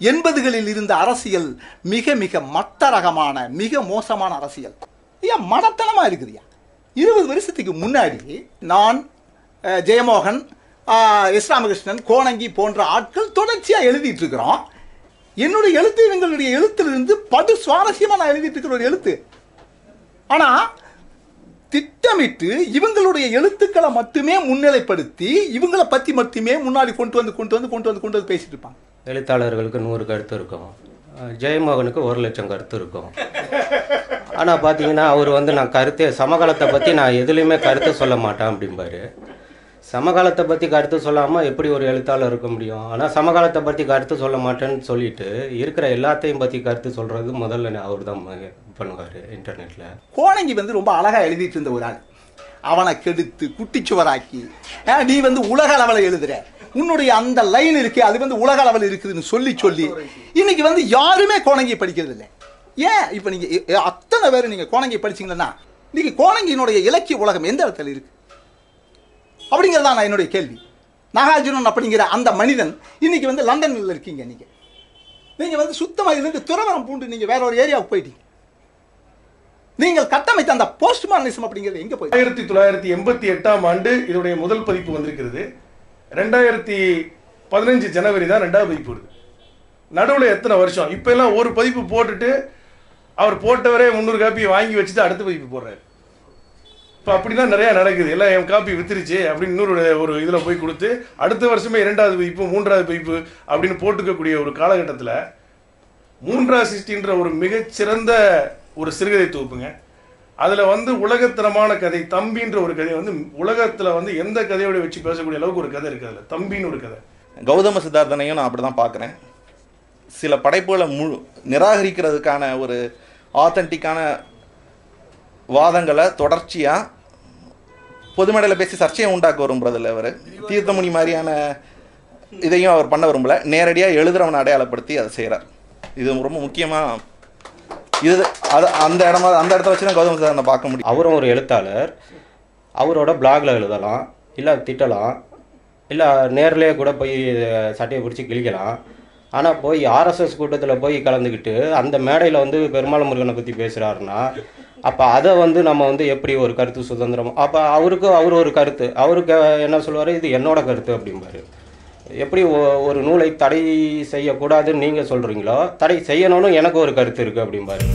எண்பதுகளில் இருந்த அரசியல் மிக மிக மத்த ரகமான மிக மோசமான அரசியல். ஐயா மடத்தனமா இருக்குதுயா? இருபது வருஷத்துக்கு முன்னாடி நான் ஜெயமோகன் ஆஹ், எஸ் ராமகிருஷ்ணன் கோணங்கி போன்ற ஆட்கள் தொடர்ச்சியாக எழுதிட்டு இருக்கிறோம் என்னுடைய எழுத்து இவங்களுடைய எழுத்திலிருந்து படு சுவாரஸ்யமாக நான் எழுதிட்டு இருக்கிற ஒரு எழுத்து. ஆனால் திட்டமிட்டு இவங்களுடைய எழுத்துக்களை மட்டுமே முன்னிலைப்படுத்தி இவங்களை பற்றி மட்டுமே முன்னாடி கொண்டு வந்து கொண்டு வந்து கொண்டு வந்து கொண்டு வந்து பேசிட்டு இருப்பாங்க. எழுத்தாளர்களுக்கு நூறு கருத்து இருக்கும். ஜெயமோகனுக்கு ஒரு லட்சம் கருத்து இருக்கும். ஆனால் பார்த்தீங்கன்னா அவர் வந்து நான் கருத்தே சமகாலத்தை பற்றி நான் எதுலேயுமே கருத்து சொல்ல மாட்டேன் அப்படிம்பாரு. சமகாலத்தை பற்றி கருத்து சொல்லாமல் எப்படி ஒரு எழுத்தாளர் இருக்க முடியும்? ஆனால் சமகாலத்தை பற்றி கருத்து சொல்ல மாட்டேன்னு சொல்லிட்டு இருக்கிற எல்லாத்தையும் பற்றி கருத்து சொல்கிறது முதல்ல அவர் தான் பண்ணுவார் இன்டர்நெட்டில் கோணங்கி வந்து ரொம்ப அழகாக எழுதிட்டு இருந்த ஒரு ஆள். அவனை கெடுத்து குட்டிச்சுவராக்கி ஆ, நீ வந்து உலக அளவில் எழுதுற. உன்னுடைய அந்த லைன் இருக்கு அது வந்து உலக அளவில் இருக்குதுன்னு சொல்லி சொல்லி இன்னைக்கு வந்து யாருமே கோணங்கி படிக்கிறது இல்லை. ஏன்? இப்போ நீங்க அத்தனை பேர் நீங்க கோணங்கி படிச்சீங்கன்னா இன்னைக்கு கோணங்கியினுடைய இலக்கிய உலகம் எந்த இடத்துல இருக்கு? அப்படிங்கிறது தான் நான் என்னுடைய கேள்வி. நாகார்ஜுனன் அப்படிங்கிற அந்த மனிதன் இன்னைக்கு வந்து லண்டனில் இருக்கீங்க நீங்க. நீங்க வந்து சுத்தமாக இருந்து துறவரம் பூண்டு நீங்க வேற ஒரு ஏரியாவுக்கு போயிட்டீங்க. நீங்கள் கட்டமைத்த அந்த போஸ்ட் மாடர்னிசம் அப்படிங்கிறது எங்க போய் ஆயிரத்தி தொள்ளாயிரத்தி எண்பத்தி எட்டாம் ஆண்டு இதனுடைய முதல் பதிப்பு வந்திருக்கிறது. ரெண்டாயிரத்தி பதினஞ்சு ஜனவரி தான் ரெண்டாவது பதிப்பு வருது. நடுவில் எத்தனை வருஷம்? இப்போ எல்லாம் ஒரு பதிப்பு போட்டுட்டு அவர் போட்டவரே முந்நூறு காப்பியை வாங்கி வச்சுட்டு அடுத்த பதிப்பு போடுறாரு. இப்போ அப்படி தான் நிறையா நடக்குது. எல்லாம் என் காப்பி வித்துருச்சு அப்படின்னு இன்னொரு ஒரு இதில் போய் கொடுத்து அடுத்த வருஷமே இரண்டாவது பதிப்பு மூன்றாவது பதிப்பு அப்படின்னு போட்டுக்கக்கூடிய ஒரு காலகட்டத்தில் மூன்றாவது சிருஷ்டின்ற ஒரு மிகச்சிறந்த ஒரு சிறுகதை தொகுப்புங்க. அதில் வந்து உலகத்தனமான கதை தம்பின்ற ஒரு கதை வந்து உலகத்தில் வந்து எந்த கதையோட வச்சு பேசக்கூடிய அளவுக்கு ஒரு கதை இருக்குது அதில். தம்பின்னு ஒரு கதை. கௌதம சித்தார்த்தனையும் நான் அப்படி தான் பார்க்குறேன். சில படைப்புகளை முழு நிராகரிக்கிறதுக்கான ஒரு ஆத்தன்டிக்கான வாதங்களை தொடர்ச்சியாக பொதுமடையில் பேசி சர்ச்சையை உண்டாக்க விரும்புறதில்ல அவர். தீர்த்தமுனி மாதிரியான இதையும் அவர் பண்ண விரும்பல. நேரடியாக எழுதுறவனை அடையாளப்படுத்தி அதை செய்கிறார் இது ரொம்ப முக்கியமாக இது அது அந்த இடமா அந்த இடத்த வச்சு தான் கௌதம் சார் பார்க்க முடியும். அவரும் ஒரு எழுத்தாளர். அவரோட பிளாகில் எழுதலாம். இல்லை திட்டலாம். இல்லை நேர்லேயே கூட போய் சட்டையை பிடிச்சி கிழிக்கலாம். ஆனால் போய் ஆர்எஸ்எஸ் கூட்டத்தில் போய் கலந்துக்கிட்டு அந்த மேடையில் வந்து பெருமாள் முருகனை பற்றி பேசுகிறாருன்னா அப்போ அதை வந்து நம்ம வந்து எப்படி ஒரு கருத்து சுதந்திரம் அப்போ அவருக்கு அவர் ஒரு கருத்து. அவருக்கு என்ன சொல்லுவார்? இது என்னோட கருத்து அப்படிம்பாரு. எப்படி ஒ- ஒரு நூலை தடை செய்யக்கூடாதுன்னு நீங்கள் சொல்கிறீங்களோ தடை செய்யணும்னு எனக்கு ஒரு கருத்து இருக்குது அப்படிம்பாரு.